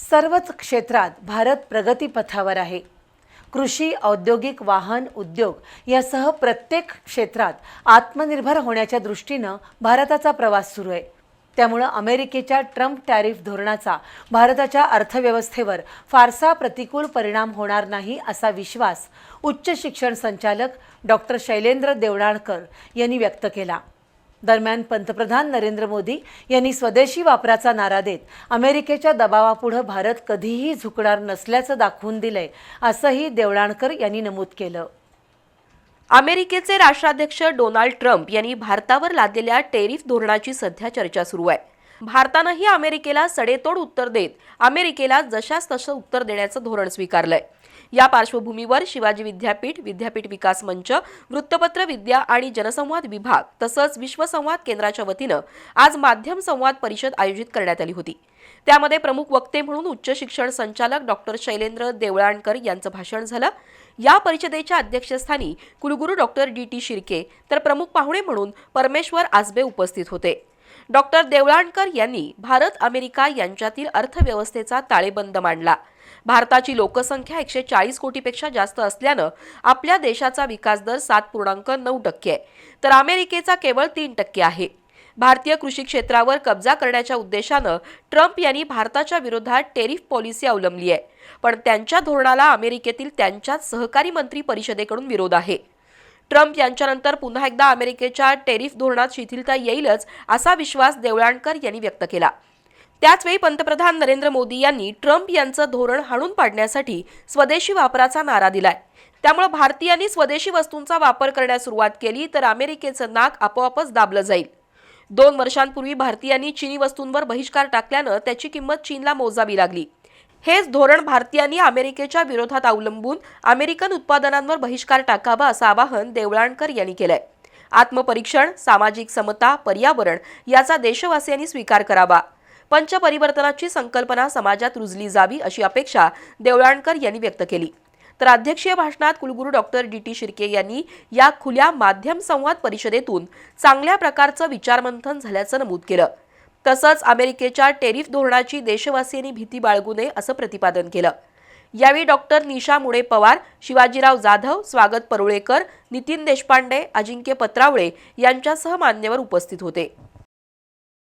सर्वच क्षेत्रात भारत प्रगतीपथावर आहे. कृषी औद्योगिक वाहन उद्योग यासह प्रत्येक क्षेत्रात आत्मनिर्भर होण्याच्या दृष्टीनं भारताचा प्रवास सुरू आहे. त्यामुळं अमेरिकेच्या ट्रम्प टॅरिफ धोरणाचा भारताच्या अर्थव्यवस्थेवर फारसा प्रतिकूल परिणाम होणार नाही असा विश्वास उच्च शिक्षण संचालक डॉक्टर शैलेंद्र देवळाणकर यांनी व्यक्त केला. दरम्यान पंतप्रधान नरेंद्र मोदी यांनी स्वदेशी वापराचा नारा देत अमेरिकेच्या दबावापुढं भारत कधीही झुकणार नसल्याचं दाखवून दिलंय असंही देवळाणकर यांनी नमूद केलं. अमेरिकेचे राष्ट्राध्यक्ष डोनाल्ड ट्रम्प यांनी भारतावर लादलेल्या टेरिफ धोरणाची सध्या चर्चा सुरू आहे. भारतानंही अमेरिकेला सडेतोड उत्तर देत अमेरिकेला जशास तसं उत्तर देण्याचं धोरण स्वीकारलंय. या पार्श्वभूमीवर शिवाजी विद्यापीठ विद्यापीठ विकास मंच वृत्तपत्र विद्या आणि जनसंवाद विभाग तसंच विश्वसंवाद केंद्राच्या वतीनं आज माध्यम संवाद परिषद आयोजित करण्यात आली होती. त्यामध्ये प्रमुख वक्ते म्हणून उच्च शिक्षण संचालक डॉक्टर शैलेंद्र देवळाणकर यांचं भाषण झालं. या परिषदेच्या अध्यक्षस्थानी कुलगुरू डॉक्टर डी टी शिर्के तर प्रमुख पाहुणे म्हणून परमेश्वर आजबे उपस्थित होते. डॉक्टर देवळाणकर यांनी भारत अमेरिका यांच्यातील अर्थव्यवस्थेचा ताळेबंद मांडला. भारताची लोकसंख्या एकशे चाळीस कोटीपेक्षा जास्त असल्यानं आपल्या देशाचा विकास दर सात पूर्णांक नऊ टक्के आहे. तर अमेरिकेचा केवळ तीन टक्के आहे. भारतीय कृषी क्षेत्रावर कब्जा करण्याच्या उद्देशानं ट्रम्प यांनी भारताच्या विरोधात टेरिफ पॉलिसी अवलंबली आहे. पण त्यांच्या धोरणाला अमेरिकेतील त्यांच्याच सहकारी मंत्री परिषदेकडून विरोध आहे. ट्रम्प यांच्यानंतर पुन्हा एकदा अमेरिकेच्या टेरिफ धोरणात शिथिलता येईलच असा विश्वास देवळाणकर यांनी व्यक्त केला. त्याचवेळी पंतप्रधान नरेंद्र मोदी यांनी ट्रम्प यांचं धोरण हाणून पाडण्यासाठी स्वदेशी वापराचा नारा दिलाय. त्यामुळे भारतीयांनी स्वदेशी वस्तूंचा वापर करण्यास सुरुवात केली तर अमेरिकेचं नाक आपोआपच दाबलं जाईल. दोन वर्षांपूर्वी भारतीयांनी चीनी वस्तूंवर बहिष्कार टाकल्यानं त्याची किंमत चीनला मोजावी लागली. हेच धोरण भारतीयांनी अमेरिकेच्या विरोधात अवलंबून अमेरिकन उत्पादनांवर बहिष्कार टाकावा असं आवाहन देवळाणकर यांनी केलंय. आत्मपरीक्षण सामाजिक समता पर्यावरण याचा देशवासियांनी स्वीकार करावा. पंचपरिवर्तनाची संकल्पना समाजात रुजली जावी अशी अपेक्षा देवळाणकर यांनी व्यक्त केली. तर अध्यक्षीय भाषणात कुलगुरू डॉक्टर डी. टी. शिर्के यांनी या खुल्या माध्यम संवाद परिषदेतून चांगल्या प्रकारचं विचारमंथन झाल्याचं नमूद केलं. तसंच अमेरिकेच्या टेरिफ धोरणाची देशवासियांनी भीती बाळगू नये असं प्रतिपादन केलं. यावेळी डॉक्टर निशा मुळे पवार शिवाजीराव जाधव स्वागत परुळेकर नितीन देशपांडे अजिंक्य पत्रावळे यांच्यासह मान्यवर उपस्थित होते.